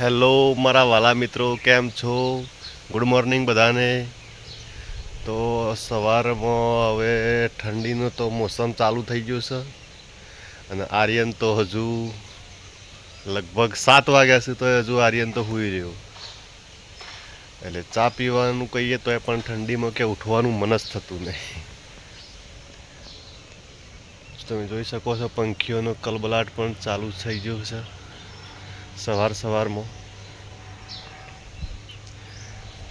Hello, મારા વાલા મિત્રો, કેમ છો? ગુડ મોર્નિંગ બધાને. તો સવારમાં હવે ઠંડીનું તો મોસમ ચાલુ થઈ ગયું છે. અને આર્યન તો હજુ લગભગ સાત વાગ્યા છે તો હજુ આર્યન તો હોઈ રહ્યો. એટલે ચા પીવાનું કહીએ તો એ પણ ઠંડીમાં કે ઉઠવાનું મન જ થતું નહીં. તમે જોઈ શકો છો, પંખીઓનો કલબલાટ પણ ચાલુ થઈ ગયો છે. સવાર સવારમાં.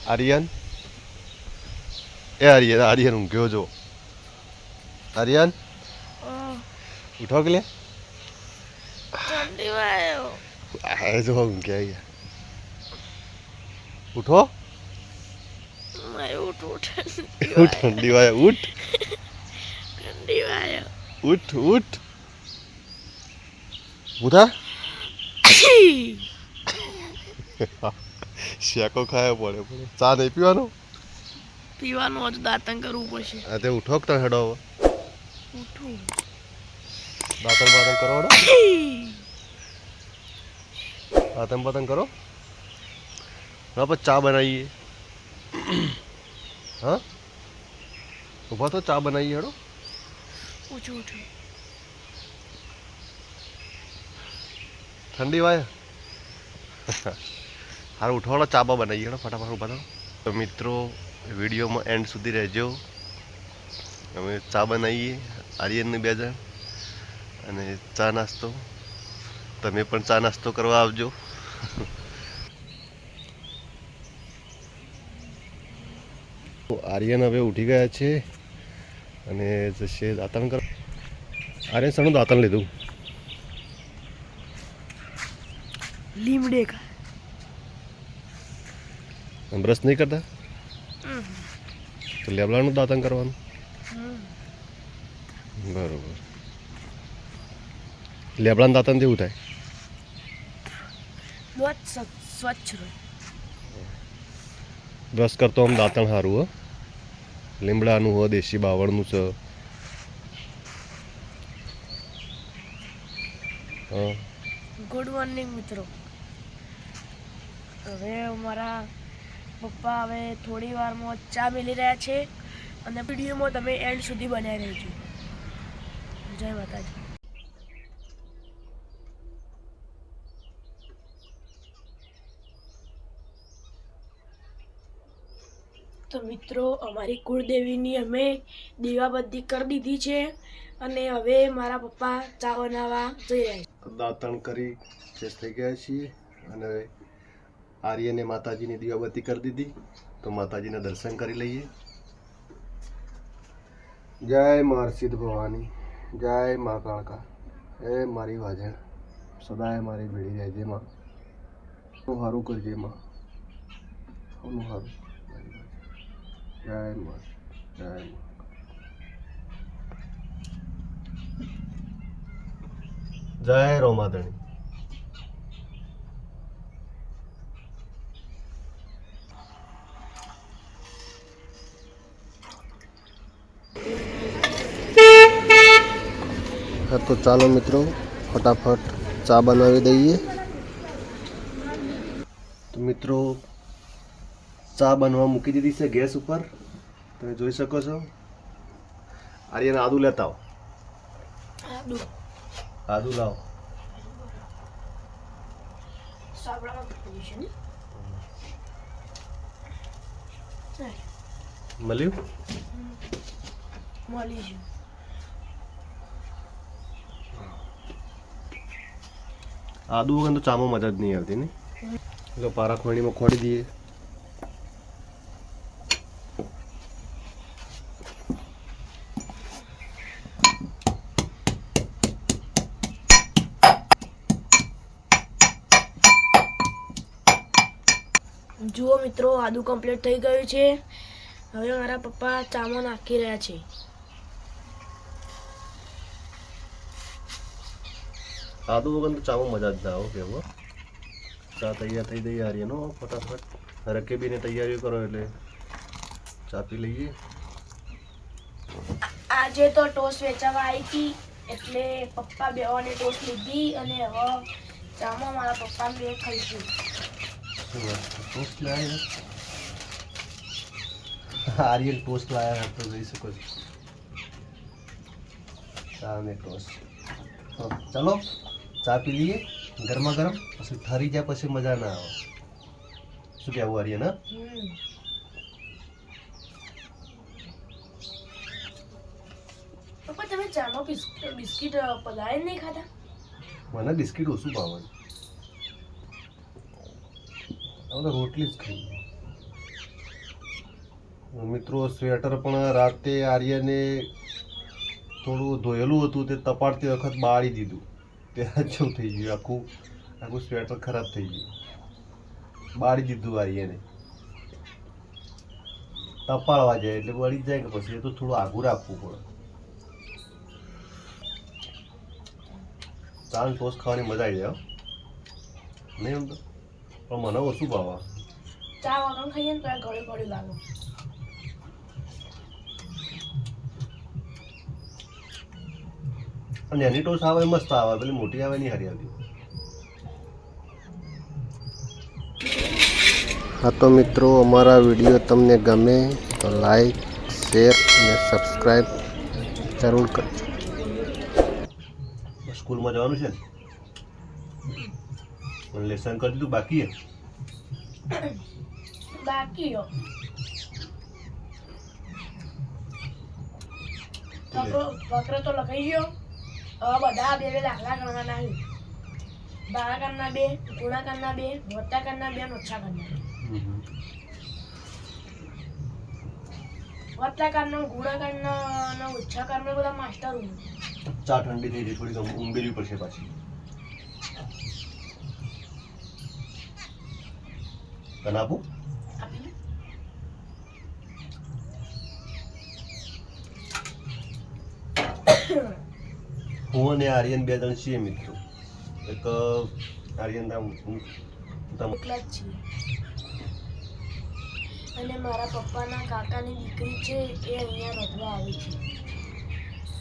આર્યન? એ આર્યન આર્યન ઊંઘ્યો જો. આર્યન? ઉઠો કે લે? આ જો ઊંઘ્યા ગયા ઉઠો. ઉઠવું ઉઠ ઠંડી વાય ઉઠ. ઠંડી વાયો. ઉઠ. ઉઠ. ઉઠા શેકો ખાયો પડે પડે ચા નહીં પીવાનો? પીવાનું હજુ દાંતન કરવું પડશે. આ તે ઉઠો તમે હેડો હવે? દાંતણ બાતણ કરો હેડો. દાંતન બાતણ કરો. હા પછી ચા બનાવીએ. હા? ઊભા તો ચા બનાવીએ હેડો. ઉઠું ઉઠું. ઠંડી વાય? હારું ઉઠવાડો ચાબા બનાવીએ ગયો ફટાફટ ઊભા તો મિત્રો, વિડીયોમાં એન્ડ સુધી રહેજો. અમે ચા બનાવીએ, આર્યનની બે જણ. અને ચા નાસ્તો. તમે પણ ચા નાસ્તો કરવા આવજો. આર્યન હવે ઉઠી ગયા છે. અને જશે દાંતણ કર આર્યન સણું દાંતણ લીધું? લીમડે કા બ્રશ નહીં કરતા? તો લેબડાનું દાંતણ કરવાનું? બરોબર. લેબડાનું દાંતણ જેવું થાય? સ્વચ્છ રહે. બ્રશ કરતો આમ દાંતણ સારું હો. લીમડાનું હો દેશી બાવળનું છે. ગુડ મોર્નિંગ મિત્રો. હવે મારા પપ્પા હવે થોડી વારમાં ચા મેલી રહ્યા છે અને વિડીયોમાં તમે એન્ડ સુધી બનાવી રહેજો. જય માતાજી. તો મિત્રો, અમારી કુળદેવીની અમે દીવાબત્તી કરી દીધી છે અને હવે મારા પપ્પા ચા બનાવવા જઈ રહ્યા છે. દાંતણ કરી, ફ્રેશ થઈ ગયા છીએ અને આર્યને માતાજીની દીવાબત્તી કરી દીધી. તો માતાજીના દર્શન કરી લઈએ. જય મારસિદ્ધ ભવાની, જય મા કાળકા. એ મારી વાજણ, સદાય મારી ભેળી રહેજે માં. હું સારું કરજે માં. હું સારું જય મા જય મા જય રોમાધણી. હા તો ચાલો મિત્રો ફટાફટ ચા બનાવી દઈએ તો મિત્રો ચા બનવા મૂકી દીધી છે ગેસ ઉપર તમે જોઈ શકો છો આર્યન આદુ લેતા આવો આદુ આદુ લાવો સાબડામાં પડી છે ને ચાલ, મળ્યું મળી આદુ વગર તો ચામાં મજા જ નહીં આવતી ને. જો પારા ખોણીમાં ખોડી દઈએ. જુઓ મિત્રો, આદુ કમ્પ્લીટ થઈ ગયું છે. હવે મારા પપ્પા ચામો નાખી રહ્યા છે. આદુ વગર તો ચામાં મજા જ ના આવો કેવો ચા તૈયાર થઈ ગઈ યાર એનો ફટાફટ. રકેબીને તૈયારીઓ કરો એટલે ચા પી લઈએ. આજે તો ટોસ વેચાવા આવી હતી એટલે પપ્પા બેવાને ટોસ લીધી અને હવે ચામાં મારા પપ્પા બે ખાઈશું. ટોસ લાયા? આર્યન ટોસ લાયા તો જઈ શકો છો. ચાને ટોસ ચલો. ચા પી લઈએ ગરમા ગરમ પછી ઠરી જાય પછી મજા ના આવે. શું કહેવું આર્યન પપ્પા તમે ચાનો બિસ્કિટ પલાળી નહીં ખાતા? મને બિસ્કિટ ઓછું ભાવે? હવે રોટલી જ ખાઈ મિત્રો સ્વેટર પણ રાતે આર્યને થોડું ધોયેલું હતું તે તપાડતી વખત બાળી દીધું. તે શું થઈ ગયું, આખું આખું સ્વેટર ખરાબ થઈ ગયું. બાળી દીધું વારી એને. તપાળવા જાય એટલે વળી જાય કે પછી એ તો થોડું આઘું રાખવું પડે. ચાલ ટોસ ખાવાની મજા આવી જાય નહીં પણ મને ઓછું ભાવવા ચા વગર ખાઈએ ને તો ગળે ગળે લાગે. અને એની ટોસ આવે એ મસ્ત આવે પેલી મોટી આવે નહીં હારી આવતી. હા તો મિત્રો અમારા વીડિયો તમને ગમે તો લાઈક શેર અને સબસ્ક્રાઈબ જરૂર કરજો. સ્કૂલમાં જવાનું છે ને? લેસન કરી દીધું બાકી બાકી તો લખાઈ ગયો. હવે બધા બે બે દાખલા ગણવાના નહીં ભાગાકારના બે ગુણાકારના બે વત્તાકારના બે અને ઓછાકારના બે. વત્તાકારનો ગુણાકારનો અને ઓછાકારનો બધા માસ્ટર હું ચા ઠંડી થઈ ગઈ થોડી ઊંઘેલી પડશે પાછી. તને આપું આપી લે. હું અને આર્યન બે જણ છીએ મિત્રો. એક આર્યન નામ હું એકલા જ છીએ. અને મારા પપ્પાના કાકાની દીકરી છે એ અહીંયા રધવા આવી છે.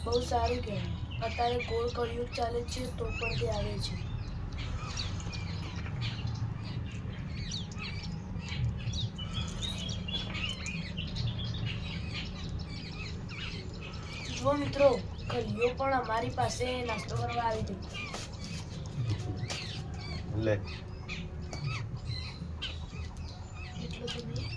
બહુ સારું કહેવાય. અત્યારે ગોળ કળિયુગ ચાલે છે તો પણ તે આવે છે. જો મિત્રો કળિયો પણ અમારી પાસે નાસ્તો કરવા આવી હતી લે એટલું તો નહીં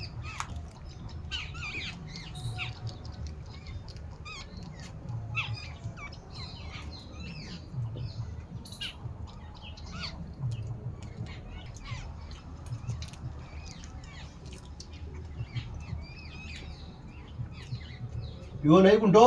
પીવો નહીં ગુંઠો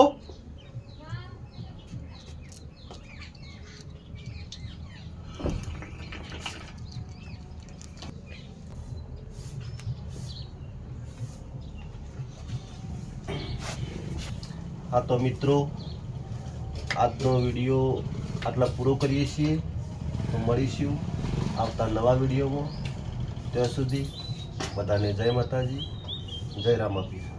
હા તો મિત્રો, આજનો વીડિયો આટલા પૂરો કરીએ છીએ. તો મળીશું આવતા નવા વિડીયોમાં. ત્યાં સુધી બધાને જય માતાજી, જય રામાપીર